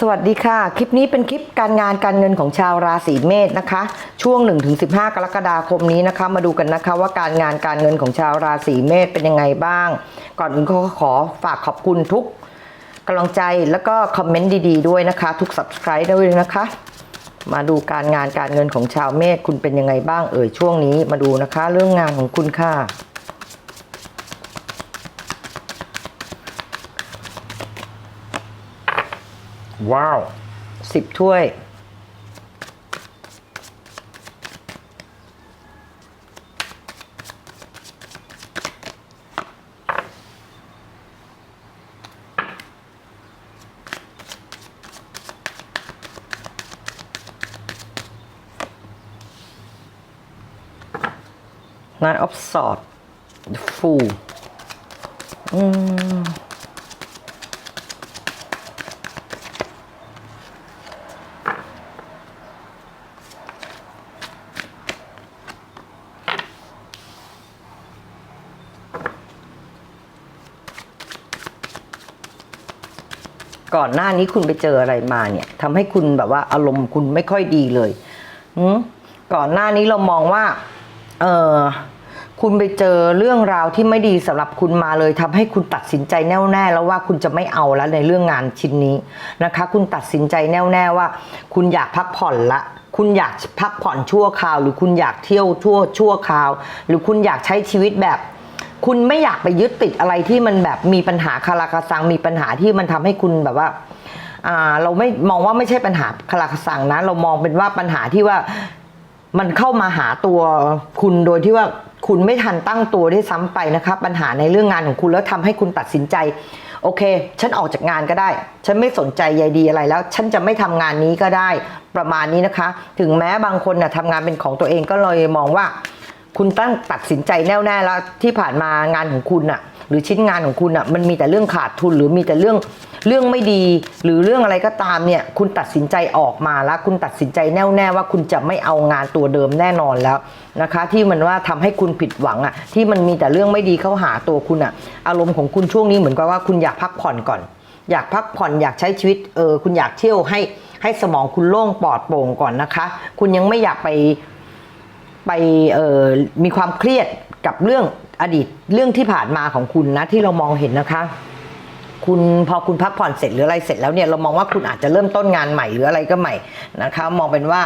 สวัสดีค่ะ คลิปนี้เป็นคลิปการงานการเงินของชาวราศีเมษนะคะ ช่วง 1-15 กรกฎาคมนี้นะคะ มาดูกันนะคะว่าการงานการเงินของชาวราศีเมษเป็นยังไงบ้าง ก่อนอื่นก็ขอฝากขอบคุณทุกกำลังใจแล้วก็คอมเมนต์ดีๆด้วยนะคะ ทุก subscribe ด้วยนะคะ มาดูการงานการเงินของชาวเมษคุณเป็นยังไงบ้างเอ่ยช่วงนี้มาดูนะคะ เรื่องงานของคุณค่ะ ว้าวสิบถ้วย Nine of Swords The Fool อืม ก่อนหน้านี้คุณไปเจออะไรมาเนี่ยทำให้คุณแบบว่าอารมณ์คุณไม่ค่อยดีเลยหืมก่อนหน้านี้เรามองว่า เออคุณไปเจอเรื่องราวที่ไม่ดีสำหรับคุณมาเลยทำให้คุณตัดสินใจแน่วแน่แล้วว่าคุณจะไม่เอาแล้วในเรื่องงานชิ้นนี้นะคะ คุณตัดสินใจแน่วแน่ว่า คุณอยากพักผ่อนละ คุณอยากพักผ่อนชั่วคราว หรือคุณอยากเที่ยวทั่วชั่วคราว หรือคุณอยากใช้ชีวิตแบบ คุณไม่อยากไปยึดติดอะไรที่มันแบบมีปัญหาคาราคาซังมีปัญหาที่มันทำให้คุณแบบว่าอ่าเราไม่มองว่าไม่ใช่ปัญหาคาราคาซังนะเรามองเป็นว่าปัญหาที่ว่ามันเข้ามาหาตัวคุณโดยที่ว่าคุณไม่ทันตั้งตัวได้ซ้ำไปนะคะปัญหาในเรื่องงานของคุณแล้วทำให้คุณตัดสินใจโอเค ฉันออกจากงานก็ได้ ฉันไม่สนใจใยดีอะไรแล้ว ฉันจะไม่ทำงานนี้ก็ได้ประมาณนี้นะคะ ถึงแม้บางคนนะ่ะทำงานเป็นของตัวเองก็เลยมองว่า คุณตั้งตัดสินใจแน่วแน่แล้วที่ผ่านมางานของคุณอะหรือชิ้นงานของคุณอะมันมีแต่เรื่องขาดทุนหรือมีแต่เรื่องเรื่องไม่ดี หรือเรื่องอะไรก็ตามเนี่ย คุณตัดสินใจออกมาแล้ว คุณตัดสินใจแน่วแน่ว่าคุณจะไม่เอางานตัวเดิมแน่นอนแล้วนะคะ ที่มันว่าทำให้คุณผิดหวังอะที่มันมีแต่เรื่องไม่ดีเข้าหาตัวคุณอะอารมณ์ของคุณช่วงนี้เหมือนกับว่าคุณอยากพักผ่อนก่อน อยากพักผ่อนอยากใช้ชีวิตเออคุณอยากเที่ยวให้ให้สมองคุณโล่งปลอดโปร่งก่อนนะคะ คุณยังไม่อยากไป ไปเอ่อมีความเครียดกับเรื่องอดีตเรื่องที่ผ่านมาของคุณนะที่เรามองเห็นนะคะคุณพอคุณพักผ่อนเสร็จหรืออะไรเสร็จแล้วเนี่ยเรามองว่าคุณอาจจะเริ่มต้นงานใหม่หรืออะไรก็ใหม่นะคะ มองเป็นว่า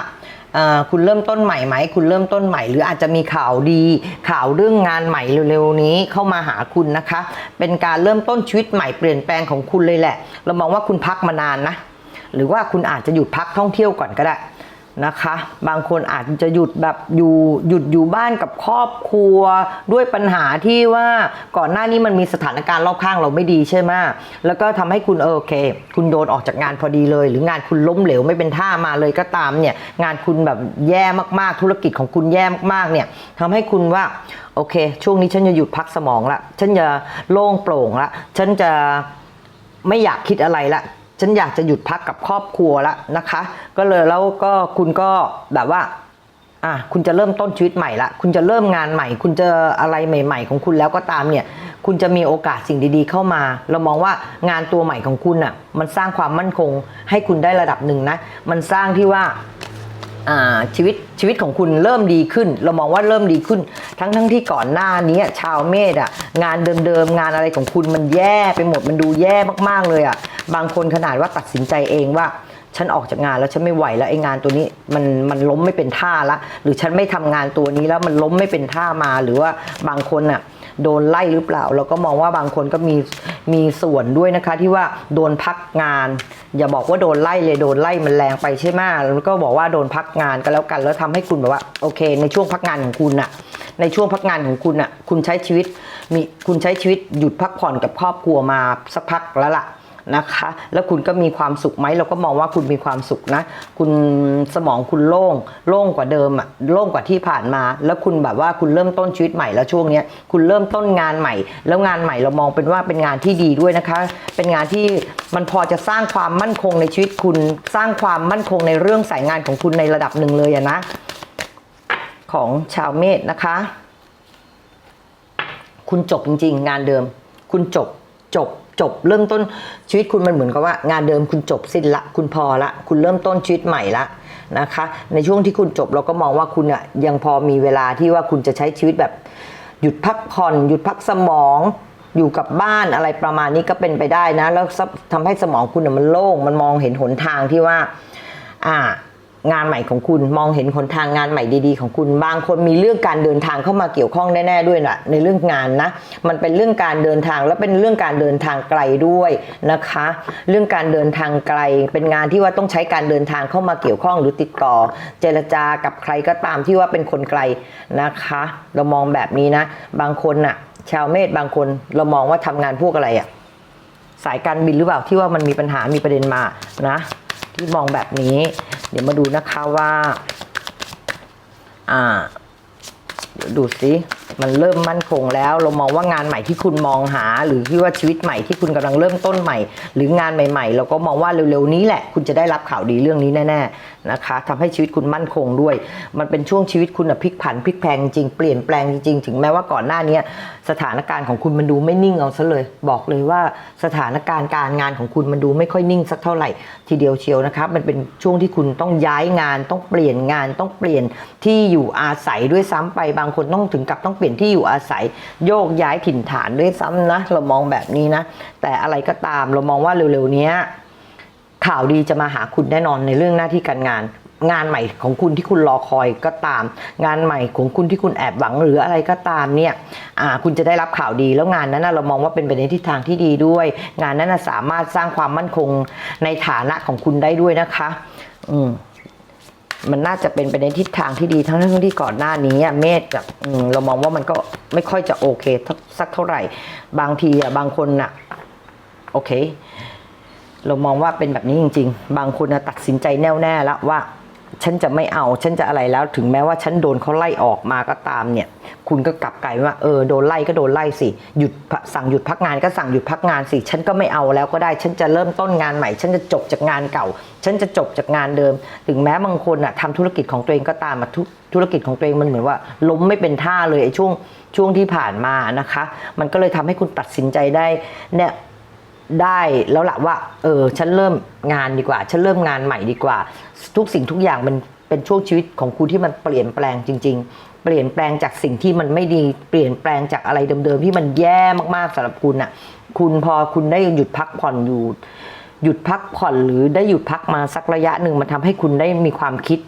เอ่อคุณเริ่มต้นใหม่ไหมคุณเริ่มต้นใหม่ หรืออาจจะมีข่าวดี ข่าวเรื่องงานใหม่เร็วๆนี้เข้ามาหาคุณนะคะ เป็นการเริ่มต้นชีวิตใหม่เปลี่ยนแปลงของคุณเลยแหละ เรามองว่าคุณพักมานานนะหรือว่าคุณอาจจะหยุดพักท่องเที่ยวก่อนก็ได้ นะคะ บางคนอาจจะหยุดแบบอยู่หยุดอยู่บ้านกับครอบครัว ด้วยปัญหาที่ว่าก่อนหน้านี้มันมีสถานการณ์รอบข้างเราไม่ดีใช่ไหมแล้วก็ทำให้คุณเออโอเค คุณโดนออกจากงานพอดีเลย หรืองานคุณล้มเหลวไม่เป็นท่ามาเลยก็ตามเนี่ยงานคุณแบบแย่มากๆ ธุรกิจของคุณแย่มากๆเนี่ยทำให้คุณว่าโอเค ช่วงนี้ฉันจะหยุดพักสมองละฉันจะโล่งโปร่งละฉันจะไม่อยากคิดอะไรละ ฉันอยากจะหยุดพักกับครอบครัวละนะคะ ก็เลยแล้วก็คุณก็แบบว่าอะคุณจะเริ่มต้นชีวิตใหม่ละ คุณจะเริ่มงานใหม่ คุณจะอะไรใหม่ ๆ ของคุณแล้วก็ตามเนี่ย คุณจะมีโอกาสสิ่งดีๆ เข้ามา เรามองว่างานตัวใหม่ของคุณอะ มันสร้างความมั่นคง ให้คุณได้ระดับหนึ่งนะ มันสร้างที่ว่า ชีวิตชีวิตของคุณเริ่มดีขึ้น เรามองว่าเริ่มดีขึ้น ทั้งทั้งที่ก่อนหน้านี้ชาวเมษอะงานเดิมๆงานอะไรของคุณมันแย่ไปหมดมันดูแย่มากๆเลยอะบางคนขนาดว่าตัดสินใจเองว่าฉันออกจากงานแล้วฉันไม่ไหวแล้วไอ้งานตัวนี้มันมันล้มไม่เป็นท่าละ หรือฉันไม่ทำงานตัวนี้แล้วมันล้มไม่เป็นท่ามาหรือว่าบางคนอะ โดนไล่หรือเปล่า เราก็มองว่าบางคนก็มีมีส่วนด้วยนะคะ ที่ว่าโดนพักงาน อย่าบอกว่าโดนไล่เลยโดนไล่มันแรงไปใช่ไหมแล้วก็บอกว่าโดนพักงานก็แล้วกัน แล้วทำให้คุณแบบว่าโอเค ในช่วงพักงานของคุณอะในช่วงพักงานของคุณอะคุณใช้ชีวิตมีคุณใช้ชีวิตหยุดพักผ่อนกับครอบครัวมาสักพักแล้วล่ะ นะคะ แล้วคุณก็มีความสุขไหมเราก็มองว่าคุณมีความสุขนะ คุณสมองคุณโล่งโล่งกว่าเดิมอะโล่งกว่าที่ผ่านมา แล้วคุณแบบว่าคุณเริ่มต้นชีวิตใหม่แล้วช่วงเนี้ยคุณเริ่มต้นงานใหม่ แล้วงานใหม่เรามองเป็นว่าเป็นงานที่ดีด้วยนะคะ เป็นงานที่มันพอจะสร้างความมั่นคงในชีวิตคุณสร้างความมั่นคงในเรื่องสายงานของคุณในระดับหนึ่งเลยอะนะ ของชาวเมษนะคะ คุณจบจริง ๆ งานเดิม คุณจบจบ จบเริ่มต้นชีวิตคุณมันเหมือนกับว่า งานเดิมคุณจบสิ้นละ คุณพอละ คุณเริ่มต้นชีวิตใหม่ละนะคะ ในช่วงที่คุณจบเราก็มองว่าคุณอะยังพอมีเวลาที่ว่าคุณจะใช้ชีวิตแบบ หยุดพักผ่อนหยุดพักสมองอยู่กับบ้านอะไรประมาณนี้ก็เป็นไปได้นะ แล้วทำให้สมองคุณน่ะมันโล่งมันมองเห็นหนทางที่ว่า อ่า งานใหม่ของคุณมองเห็นหนทางงานใหม่ดีๆ ของคุณบางคนมีเรื่องการเดินทางเข้ามาเกี่ยวข้องแน่ๆด้วยนะในเรื่องงานนะ มันเป็นเรื่องการเดินทางและเป็นเรื่องการเดินทางไกลด้วยนะคะ เรื่องการเดินทางไกล เป็นงานที่ว่าต้องใช้การเดินทางเข้ามาเกี่ยวข้องหรือติดต่อ เจรจากับใครก็ตามที่ว่าเป็นคนไกลนะคะ เรามองแบบนี้นะ บางคนน่ะ ชาวเมษบางคนเรามองว่าทำงานพวกอะไรอะสายการบินหรือเปล่าที่ว่ามันมีปัญหามีประเด็นมานะ ที่มองแบบนี้ เดี๋ยวมาดูนะคะว่า อ่า เดี๋ยวดูสิ มันเริ่มมั่นคงแล้ว เรามองว่างานใหม่ที่คุณมองหา หรือที่ว่าชีวิตใหม่ที่คุณกำลังเริ่มต้นใหม่ หรืองานใหม่ ๆ เราก็มองว่าเร็วๆนี้แหละ คุณจะได้รับข่าวดีเรื่องนี้แน่ๆนะคะทำให้ชีวิตคุณมั่นคงด้วย มันเป็นช่วงชีวิตคุณอะพลิกผันพลิกแพลงจริงเปลี่ยนแปลงจริงๆถึงแม้ว่าก่อนหน้านี้สถานการณ์ของคุณมันดูไม่นิ่งเอาซะเลย บอกเลยว่าสถานการณ์การงานของคุณมันดูไม่ค่อยนิ่งสักเท่าไหร่ทีเดียวเชียวนะครับมันเป็นช่วงที่คุณต้องย้ายงานต้องเปลี่ยนงานต้องเปลี่ยนที่อยู่อาศัยด้วยซ้ำไปบางคนต้องถึงกับต้องเปลี่ยนที่อยู่อาศัยโยกย้ายถิ่นฐานด้วยซ้ำนะ เรามองแบบนี้นะ แต่อะไรก็ตามเรามองว่าเร็วๆนี้ข่าวดีจะมาหาคุณแน่นอนในเรื่องหน้าที่การงานงานใหม่ของคุณที่คุณรอคอยก็ตาม งานใหม่ของคุณที่คุณแอบหวังหรืออะไรก็ตามเนี่ยคุณจะได้รับข่าวดีแล้วงานนั้นนะเรามองว่าเป็นไปในทิศทางที่ดีด้วย งานนั้นสามารถสร้างความมั่นคงในฐานะของคุณได้ด้วยนะคะ อืม มันน่าจะเป็นไปในทิศทางที่ดีทั้งที่ที่ก่อนหน้านี้เมธกับเรามองว่ามันก็ไม่ค่อยจะโอเคสักเท่าไหร่ บางทีอะบางคนอะโอเค เรามองว่าเป็นแบบนี้จริง ๆ บางคนนะตัดสินใจแน่วแน่แล้วว่า ฉันจะไม่เอาฉันจะอะไรแล้วถึงแม้ว่าฉันโดนเขาไล่ออกมาก็ตามเนี่ย คุณก็กลับกลายว่าเออโดนไล่ก็โดนไล่สิหยุดสั่งหยุดพักงานก็สั่งหยุดพักงานสิฉันก็ไม่เอาแล้วก็ได้ ฉันจะเริ่มต้นงานใหม่ ฉันจะจบจากงานเก่า ฉันจะจบจากงานเดิม ถึงแม้บางคนอะทำธุรกิจของตัวเองก็ตามอะธุธุรกิจของตัวเองมันเหมือนว่า ล้มไม่เป็นท่าเลยช่วงช่วงที่ผ่านมานะคะ มันก็เลยทำให้คุณตัดสินใจได้เนี่ย ได้แล้วละว่า เออ ฉันเริ่มงานดีกว่า ฉันเริ่มงานใหม่ดีกว่า ทุกสิ่งทุกอย่างมันเป็นช่วงชีวิตของคุณที่มันเปลี่ยนแปลงจริง ๆ เปลี่ยนแปลงจากสิ่งที่มันไม่ดี เปลี่ยนแปลงจากอะไรเดิมๆที่มันแย่มากๆสำหรับคุณน่ะ คุณพอคุณได้หยุดพักผ่อนอยู่ หยุดพักผ่อนหรือได้หยุดพักมาสักระยะหนึ่งมันทำให้คุณได้มีความคิด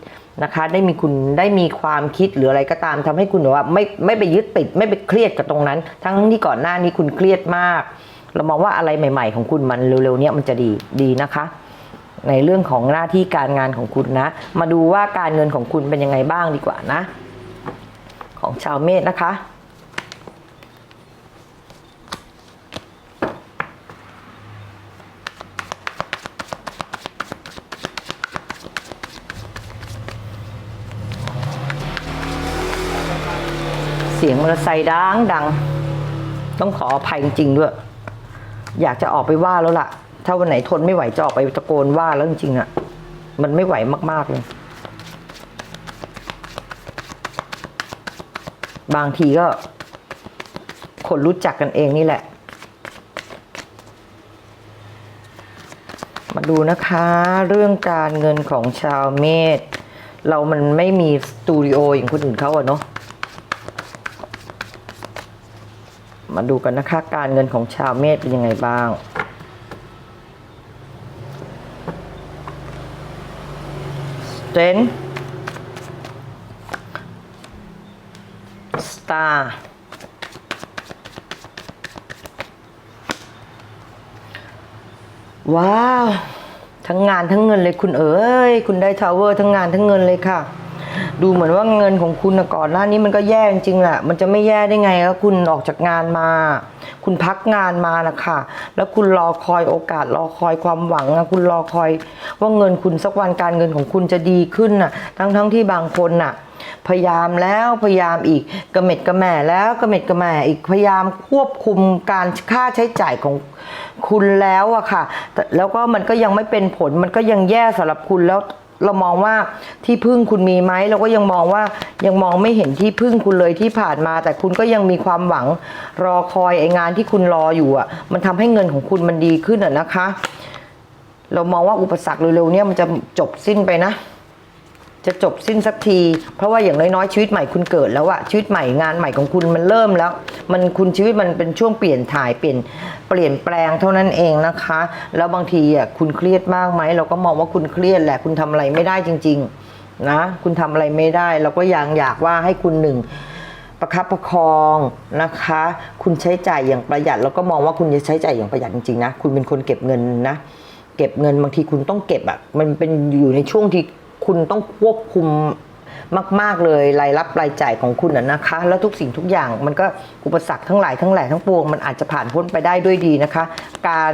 นะคะ ได้มีคุณได้มีความคิดหรืออะไรก็ตามทำให้คุณแบบว่าไม่ไม่ไปยึดติดไม่ไปเครียดกับตรงนั้น ทั้งที่ก่อนหน้านี้คุณเครียดมาก เรามองว่าอะไรใหม่ ๆ ของคุณมันเร็วๆเนี้ยมันจะดีดีนะคะ ในเรื่องของหน้าที่การงานของคุณนะ มาดูว่าการเงินของคุณเป็นยังไงบ้างดีกว่านะ ของชาวเมษนะคะเสียงมอเตอร์ไซค์ดังดัง ต้องขออภัยจริงๆด้วย อยากจะออกไปว่าแล้วล่ะ ถ้าวันไหนทนไม่ไหวจะออกไปตะโกนว่าแล้วจริงๆอะ่ะ มันไม่ไหวมากๆเลย บางทีก็คนรู้จักกันเองนี่แหละ มาดูนะคะ เรื่องการเงินของชาวเมษเรามันไม่มีสตูดิโออย่างคนอื่นเขาอะเนาะ มาดูกันนะคะ การเงินของชาวเมษเป็นยังไงบ้าง Strength Star ว้าว ทั้งงานทั้งเงินเลยคุณเอ๋ยคุณได้ทาวเวอร์ทั้งงานทั้งเงินเลยค่ะ ดูเหมือนว่าเงินของคุณก่อนหน้านี้มันก็แย่จริงๆแหละมันจะไม่แย่ได้ไงก็คุณออกจากงานมา คุณพักงานมานะคะแล้วคุณรอคอยโอกาสรอคอยความหวังอะคุณรอคอย ว่าเงินคุณสักวันการเงินของคุณจะดีขึ้นน่ะ ทั้งๆที่บางคนน่ะ พยายามแล้วพยายามอีกกระเม็ดกระแหม่แล้วกระเม็ดกระแหม่อีกพยายามควบคุมการค่าใช้จ่ายของคุณแล้วอะค่ะแต่แล้วก็มันก็ยังไม่เป็นผลมันก็ยังแย่สำหรับคุณแล้ว เรามองว่าที่พึ่งคุณมีไหมเราก็ยังมองว่ายังมองไม่เห็นที่พึ่งคุณเลยที่ผ่านมา แต่คุณก็ยังมีความหวังรอคอยไองานที่คุณรออยู่อะ มันทำให้เงินของคุณมันดีขึ้นอะนะคะ เรามองว่าอุปสรรคเร็วๆเนี่ยมันจะจบสิ้นไปนะ จะจบสิ้นสักที เพราะว่าอย่างน้อยๆชีวิตใหม่คุณเกิดแล้วอะชีวิตใหม่งานใหม่ของคุณมันเริ่มแล้ว มันคุณชีวิตมันเป็นช่วงเปลี่ยนถ่ายเปลี่ยนเปลี่ยนแปลงเท่านั้นเองนะคะ แล้วบางทีอะคุณเครียดมากไหมเราก็มองว่าคุณเครียดแหละคุณทำอะไรไม่ได้จริง ๆนะ คุณทำอะไรไม่ได้เราก็ยังอยากว่าให้คุณหนึ่งประคับประคองนะคะ คุณใช้จ่ายอย่างประหยัด แล้วก็มองว่าคุณจะใช้จ่ายอย่างประหยัดจริงๆนะคุณเป็นคนเก็บเงินนะ เก็บเงินบางทีคุณต้องเก็บอะมันเป็นอยู่ในช่วงที่ คุณต้องควบคุมมาก ๆ เลยรายรับรายจ่ายของคุณอะนะคะ แล้วทุกสิ่งทุกอย่างมันก็อุปสรรคทั้งหลายทั้งแหล่ทั้งปวงมันอาจจะผ่านพ้นไปได้ด้วยดีนะคะ การ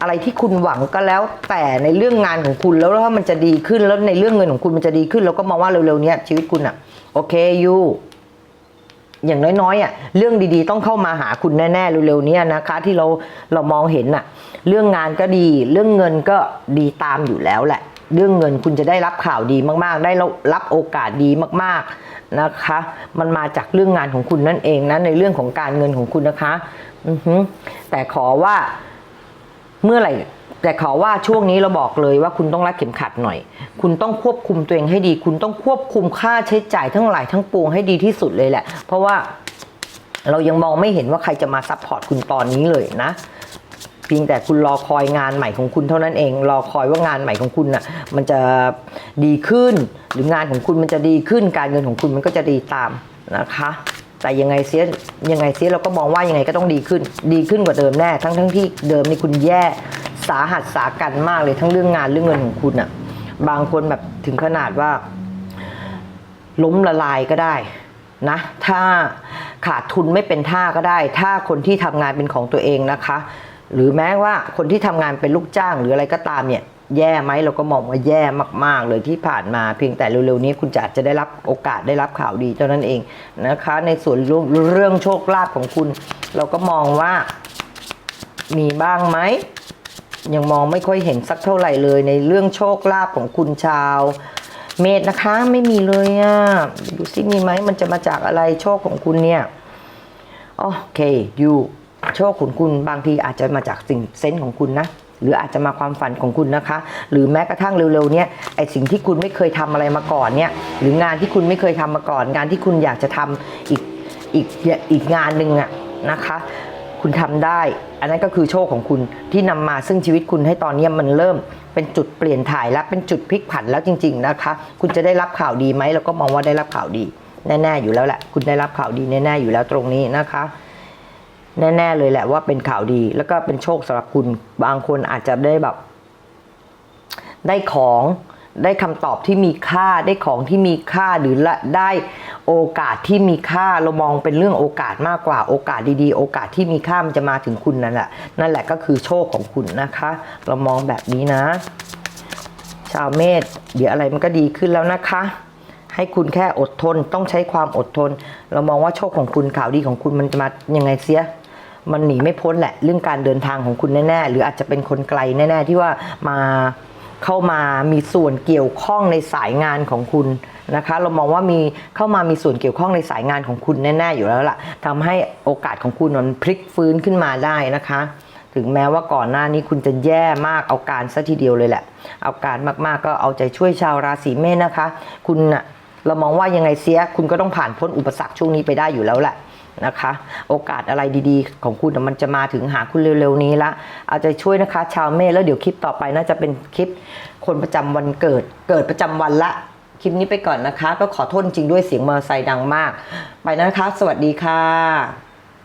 อะไรที่คุณหวังก็แล้วแต่ในเรื่องงานของคุณแล้วถ้ามันจะดีขึ้นแล้วในเรื่องเงินของคุณมันจะดีขึ้นเราก็มองว่าเร็วๆนี้ชีวิตคุณอะโอเคยูอย่างน้อยๆอะเรื่องดีๆ ต้องเข้ามาหาคุณแน่ๆเร็วๆนี้นะคะ ที่เราเรามองเห็นอะ เรื่องงานก็ดี เรื่องเงินก็ดีตามอยู่แล้วแหละ เรื่องเงินคุณจะได้รับข่าวดีมากๆ ได้รับโอกาสดีมากๆนะคะ มันมาจากเรื่องงานของคุณนั่นเองนะในเรื่องของการเงินของคุณนะคะอือฮึแต่ขอว่าเมื่อไหร่แต่ขอว่าช่วงนี้เราบอกเลยว่าคุณต้องรัดเข็มขัดหน่อย คุณต้องควบคุมตัวเองให้ดี คุณต้องควบคุมค่าใช้จ่ายทั้งหลายทั้งปวงให้ดีที่สุดเลยแหละ เพราะว่าเรายังมองไม่เห็นว่าใครจะมาซัพพอร์ตคุณตอนนี้เลยนะ เพียงแต่คุณรอคอยงานใหม่ของคุณเท่านั้นเอง รอคอยว่างานใหม่ของคุณน่ะมันจะดีขึ้น หรืองานของคุณมันจะดีขึ้น การเงินของคุณมันก็จะดีตามนะคะ แต่ยังไงเสียยังไงเสียเราก็มองว่ายังไงก็ต้องดีขึ้น ดีขึ้นกว่าเดิมแน่ ทั้งทั้งที่เดิมนี่คุณแย่สาหัสสากันมากเลยทั้งเรื่องงานเรื่องเงินของคุณอะบางคนแบบถึงขนาดว่า ล้มละลายก็ได้นะถ้าขาดทุนไม่เป็นท่าก็ได้ ถ้าคนที่ทำงานเป็นของตัวเองนะคะ หรือแม้ว่าคนที่ทำงานเป็นลูกจ้างหรืออะไรก็ตามเนี่ยแย่ไหมเราก็มองว่าแย่มาก ๆ เลยที่ผ่านมาเพียงแต่เร็ว ๆ นี้คุณจะอาจจะได้รับโอกาสได้รับข่าวดีเท่านั้นเองนะคะ ในส่วนเรื่องโชคลาภของคุณ เราก็มองว่ามีบ้างไหมยังมองไม่ค่อยเห็นสักเท่าไหร่เลยในเรื่องโชคลาภของคุณชาว เมษนะคะไม่มีเลยอะ่ะดูซิมีไหมมันจะมาจากอะไรโชคของคุณเนี่ยโอเคอยู่ โชคของคุณบางทีอาจจะมาจากสิ่งเซนส์ของคุณนะหรืออาจจะมาความฝันของคุณนะคะ หรือแม้กระทั่งเร็วๆเนี่ยไอสิ่งที่คุณไม่เคยทำอะไรมาก่อนเนี่ยหรืองานที่คุณไม่เคยทำมาก่อน งานที่คุณอยากจะทำอีกอีกอีกงานหนึ่งอะนะคะ คุณทำได้ อันนั้นก็คือโชคของคุณที่นำมาซึ่งชีวิตคุณให้ตอนนี้มันเริ่มเป็นจุดเปลี่ยนถ่ายแล้วเป็นจุดพลิกผันแล้วจริง ๆนะคะ คุณจะได้รับข่าวดีไหมเราก็มองว่าได้รับข่าวดี แน่ๆอยู่แล้วแหละคุณได้รับข่าวดีแน่ๆอยู่แล้วตรงนี้นะคะ แน่ๆเลยแหละว่าเป็นข่าวดี แล้วก็เป็นโชคสำหรับคุณ บางคนอาจจะได้แบบ ได้ของได้คำตอบที่มีค่าได้ของที่มีค่าหรือได้โอกาสที่มีค่าเรามองเป็นเรื่องโอกาสมากกว่าโอกาสดีๆ โอกาสที่มีค่ามันจะมาถึงคุณนั่นแหละนั่นแหละก็คือโชคของคุณนะคะ เรามองแบบนี้นะ ชาวเมษเดี๋ยวอะไรมันก็ดีขึ้นแล้วนะคะ ให้คุณแค่อดทนต้องใช้ความอดทน เรามองว่าโชคของคุณข่าวดีของคุณมันจะมายังไงเสีย มันหนีไม่พ้นแหละเรื่องการเดินทางของคุณแน่ๆ หรืออาจจะเป็นคนไกลแน่ ๆ ที่ว่ามาเข้ามามีส่วนเกี่ยวข้องในสายงานของคุณนะคะ เรามองว่ามีเข้ามามีส่วนเกี่ยวข้องในสายงานของคุณแน่ ๆ อยู่แล้วล่ะทำให้โอกาสของคุณมันพลิกฟื้นขึ้นมาได้นะคะ ถึงแม้ว่าก่อนหน้านี้คุณจะแย่มากเอาการซะทีเดียวเลยแหละ เอาการมากๆก็เอาใจช่วยชาวราศีเมษนะคะ คุณน่ะเรามองว่ายังไงเสียคุณก็ต้องผ่านพ้นอุปสรรคช่วงนี้ไปได้อยู่แล้วแหละ นะคะ โอกาสอะไรดีๆ ของคุณมันจะมาถึงหาคุณเร็วๆนี้ละเอาใจช่วยนะคะ ชาวเมษแล้วเดี๋ยวคลิปต่อไปน่าจะเป็นคลิปคนประจำวันเกิด เกิดประจำวันละคลิปนี้ไปก่อนนะคะ ก็ขอโทษจริงด้วยเสียงมอเตอร์ไซค์ดังมาก ไปนะคะ สวัสดีค่ะ